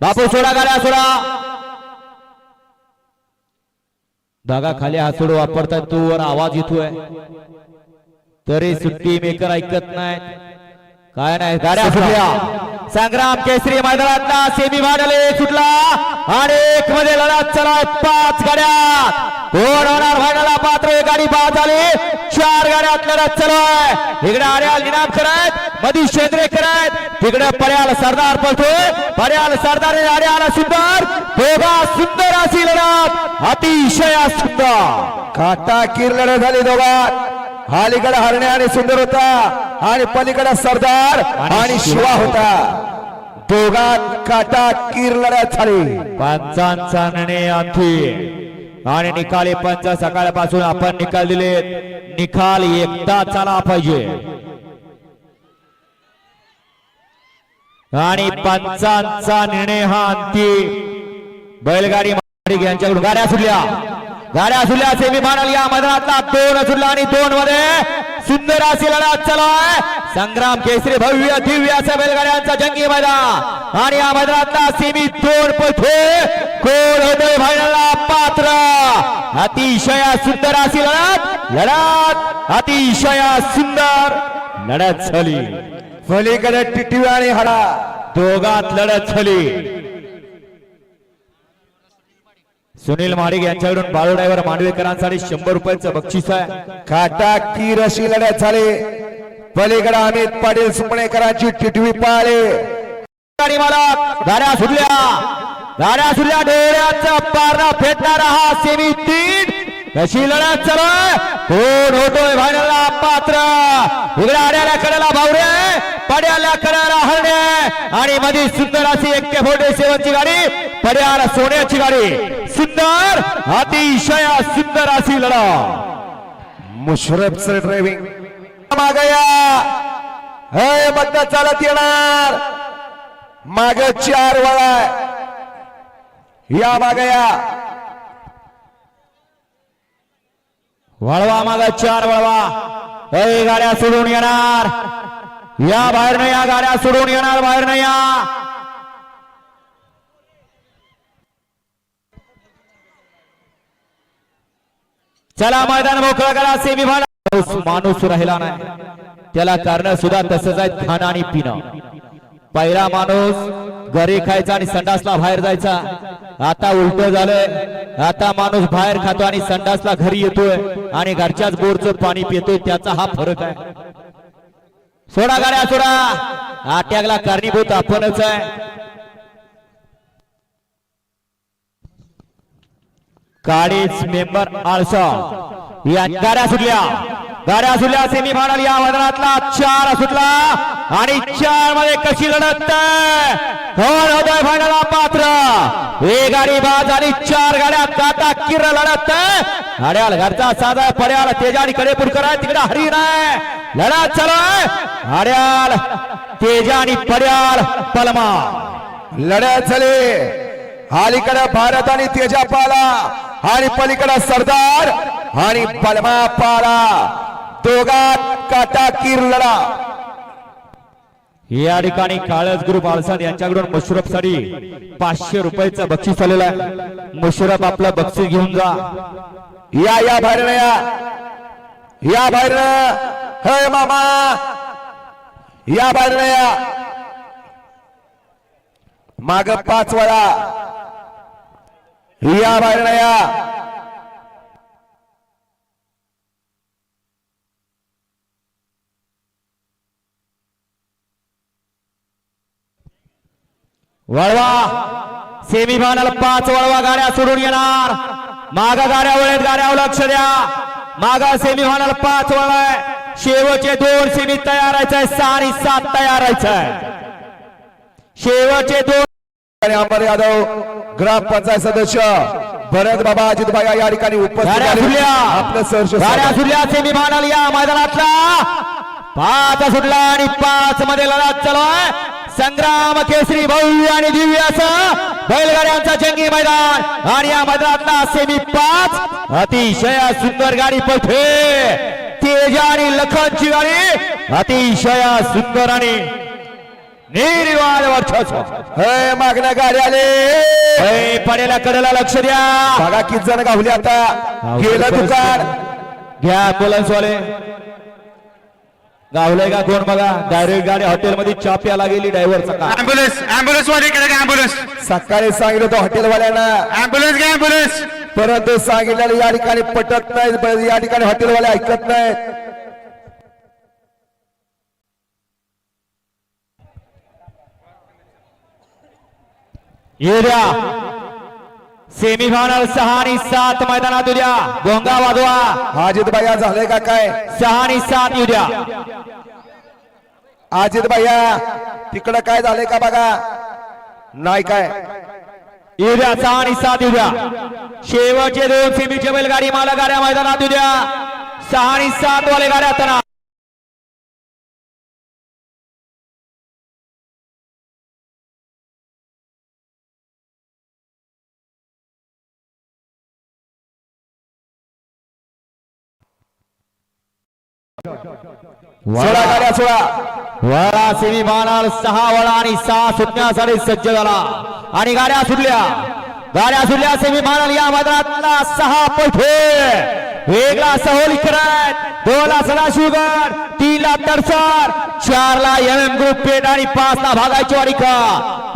बापू सोडा गाड्या सोडा. धागा खाली हातोड वापरतात तू वर आवाज येतोय. तरी सुट्टी मेकर ऐकत नाही काय नाही गाड्या सुटल्या संग्राम केसरी मैदानातला सेमी फायनल सुटला. आणि एक मध्ये लढा चला पाच गाड्या. कोण होणार भागाला पात्र एक गाडी पाहत झाली. चार गाड्यात आपल्याला चालू इकडे आर्याल निनाम करत मधी शेंद्रे करत तिकडे पर्याल सरदार पळतोय पर्याल सरदार आर्याला सुंदर. दोघा सुंदर अशी लढत. अतिशय सुंदर. काटा किर लढत झाली दोघात. अलीकडे हरणे आणि सुंदर होता. आणि पलीकडे सरदार आणि शिवा होता. दोघात काटा किर लढत झाली. पंचांचा निर्णय आणखी. आणि निकाल पंच सकाळपासून आपण निकाल दिले निकाल एकदा चला पाहिजे. आणि पंचांचा निर्णय हा अंतिम. बैलगाडी मालक यांच्याकडून गाड्या सुटल्या. गाड्या सुटल्या सेमी फायनल या मधातला दोन सुटला आणि दोन मध्ये सुंदर अशी लढत चालू संग्राम केसरी भव्य दिव्य असा बैलगाड्यांचा जंगी मैदान. आणि या मैदानातला सेमी तोड पथे कोण होते फायनलला. पात्र. अतिशय सुंदर अशी लढत. लढत. अतिशय सुंदर लढत झाली. पलीकडे टिटवी आणि हडा. दोघात लढत झाली. सुनील माडिक यांच्याकडून बाळू ड्रायव्हर मांडवेकरांसाठी शंभर रुपयाचं बक्षीस आहे. खाटा किर अशी लढ्यात झाली. पलीकडे अमित पाटील सुपणेकरांची टिटवी पाळली. गाडी मला गाड्या सुटल्या. गाड्या सुटल्या डोळ्याचा पारणा फेटणारा हा सेमी तीन. कशी लढत चालू कोण होतोय फायनलला पात्र. इकडे आड्याला कडेला भावरे. पड्याला कडेला हरणे. आणि मधी सुंदर अशी एक्के फोर्टी सेवनची गाडी पड्याला सोन्याची गाडी. सुंदर अतिशय सुंदर अशी लढत मुशरफ सर ड्रायव्हिंग मागया हे बघता चालत येणार. माग चार वळा. या मागया वळवा माग चार वळवा. हे गाड्या सोडून येणार. या बाहेर या गाड्या सोडून येणार बाहेर या. चला मैदान मोकळा करा सेमी माणूस माणूस राहिला नाही. त्याला कारण सुद्धा तसंच आहे खाणं आणि पिणं. पहिला माणूस घरी खायचा आणि संडासला बाहेर जायचा. आता उलट झालंय. आता माणूस बाहेर खातो आणि संडासला घरी येतोय आणि घरच्याच बोरचं पाणी पितोय त्याचा हा फरक आहे. सोडा गाड्या सोडा. आट्यागला कारणीभूत आपणच आहे. काळीच मेंबर आळसा. या गाड्या सुटल्या. गाड्या सुटल्या सेमी फायनल या मैदानातला. चार सुटला आणि चारमध्ये कशी लढत कोण होतोय फायनल पात्र. हे गाडी बाद आणि चार गाड्या काटा किर लढत हड्याल घरचा साधा पर्याल तेजानी कडेपूरकर आहे तिकडे हरी नाही लढत चालू आहे. हड्याल तेजा आणि पलमा. लढत झाली. अलीकडे भारत आणि तेजा पाला आणि पलीकडे सरदार आणि बलमा पाला दोघात काटा किर लढा. या ठिकाणी काळज ग्रुप आळसाद यांच्याकडून मुशरफसाठी पाचशे रुपयाचं बक्षीस आलेलं आहे. मुशरफ आपलं बक्षीस घेऊन जा. या या बाहेर या. या बाहेर हे मामा. या बाहेर या. माग पाच वेळा. या बाहेर वळवा. सेमी फायनल पाच वळवा गाड्या सोडून येणार. माग गाड्या वळेत गाड्यावर लक्ष द्या. माग सेमी फायनल पाच वळवा. शेवटचे दोन सेमी तयार आहे सहा सात तयार आहे शेवटचे दोन. यादव. ग्रामपंचायत सदस्य भरत बाबा अजित भाई या ठिकाणी उपस्थित आपलं फायनल या मैदानातला. पाच सुटला आणि पाच मध्ये लढत चालू आहे. संग्राम केसरी भव्य आणि दिव्य असं बैलगाड्यांचा जंगी मैदान. आणि या मैदानातला सेमी पाच. अतिशय सुंदर गाडी पळते तेजा आणि लखनची गाडी. अतिशय सुंदर आणि निर्वाद वर्चस्व हे मागण्या गाडी आले ए, पडेला कडेला लक्ष द्या. बघा किती जण गावले आता. गेलं दुकान. घ्या ambulance वाले गावलंय का कोण बघा? डायरेक्ट गाडी हॉटेलमध्ये चहा प्याला गेली ड्रायव्हरचा का ऍम्ब्युलन्स ऍम्ब्युलन्स वाले इकडे ऍम्ब्युलन्स सकाळी सांगितलं होतं हॉटेलवाल्यांना. ऍम्ब्युलन्स घ्या ऍम्ब्युलन्स परंतु सांगितलेलं या ठिकाणी पटत नाही या ठिकाणी हॉटेलवाले ऐकत नाहीत. येऊ सेमीफायनल सहा आणि सात मैदानात उद्या गोंगा वाजवा. अजित भैया झालंय का काय? सहा आणि सात येऊ द्या अजित भैया तिकडं काय झालंय का बघा? नाही काय? येऊ द्या सहा आणि सात येऊ द्या शेवटचे दोन सेमीचे बैलगाडी मला गाड्या मैदानात येऊ द्या सहा आणि सात वाले गाड्या आता सोळा गाड्या सोळा. वळा सेमी सहा वळा आणि सहा सुटण्यासाठी सज्ज झाला. आणि गाड्या सुटल्या. गाड्या सुटल्या सेमी फायनल या मैदानातला सहा पैठे. एकला सहोल करत दोनला सदाशिवगड तीन ला चारला एम एम ग्रुप पेट आणि पाच ला भागायची वाडी का?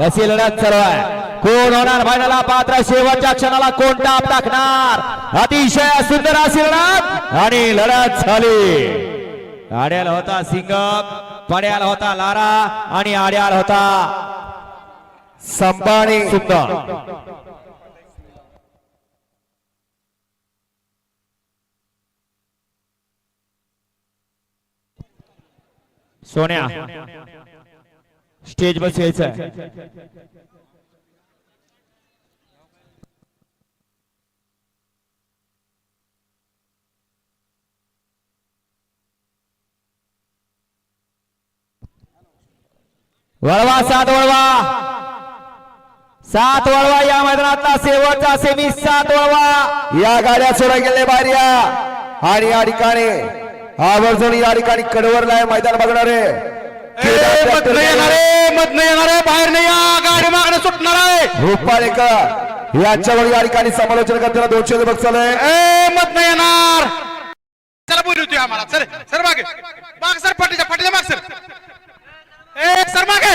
कशी लढत सर्व आहे. कोण होणार फायनला पात्र शेवटच्या क्षणाला कोण टाप टाकणार? अतिशय सुंदर अशी लढत आणि लढत झाली. आड्याला होता सिंगम पड्याला होता लारा आणि आड्याला होता संपाणी सुद्धा. सोन्या स्टेज बस यायचं वळवा सात वळवा. सात वळवा या मैदानातला शेवटचा सेमी सात वळवा. या गाड्या सोडा गेले बाहेर आणि या ठिकाणी आवर्जून या ठिकाणी कडवरला आहे मैदान बघणार. आहे बाहेर नाही या गाडी मागणं सुटणार आहे. रुपाळेकर यांच्यावर या ठिकाणी समालोचन करताना दोनशे रुपये चालू आहे. ए मधनं येणार. चला बोलू आम्हाला. सर सर मागे. माग सर पाठीच्या पाठीच्या माग सर. ए सर मागे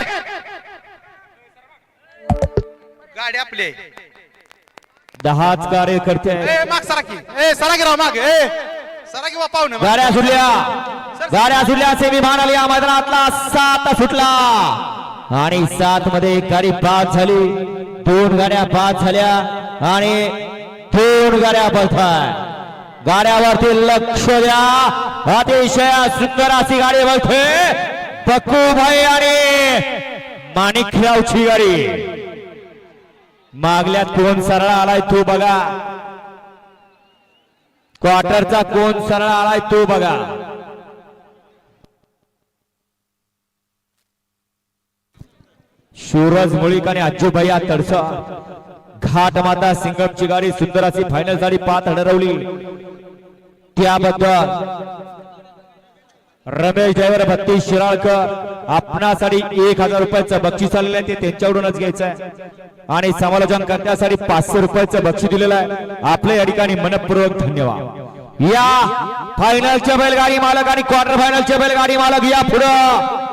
गाडी आपली आहे. दहाच कार्यकर्ते आहेत. ए माग सरा की. ए सरा की राव मागे. ए सरा की पाहू ना गाड्या सुटल्या. गाड्या सुटल्या सेमी या मैदानातला सात सुटला. आणि सात मध्ये एक गाडी बाद झाली. दोन गाड्या बाद झाल्या. आणि दोन गाड्या बळताय गाड्यावरती लक्ष द्या. अतिशय सुंदर अशी गाडी बघते पक्कू भाई आणि माणिकरावची गाडी मागल्यात कोण सरळ आलाय तो बघा. क्वार्टरचा कोण सरळ आलाय तो बघा. सूरज मुळीक आणि अज्जूभैया तडसा. घाट माता सिंगमची गाडी सुंदर अशी फायनल झाली पाच हडरवली. त्याबद्दल रमेश ड्रायव्हर बत्तीस शिराळकर आपणासाठी एक हजार रुपयाचं बक्षीस आलेलं आहे ते त्यांच्याकडूनच घ्यायचं आहे आणि समालोचन करण्यासाठी पाचशे रुपयाचं बक्षीस दिलेलं आहे. आपल्या या ठिकाणी मनपूर्वक धन्यवाद. या फायनलच्या बैलगाडी मालक आणि क्वार्टर फायनलच्या बैलगाडी मालक या पुढं.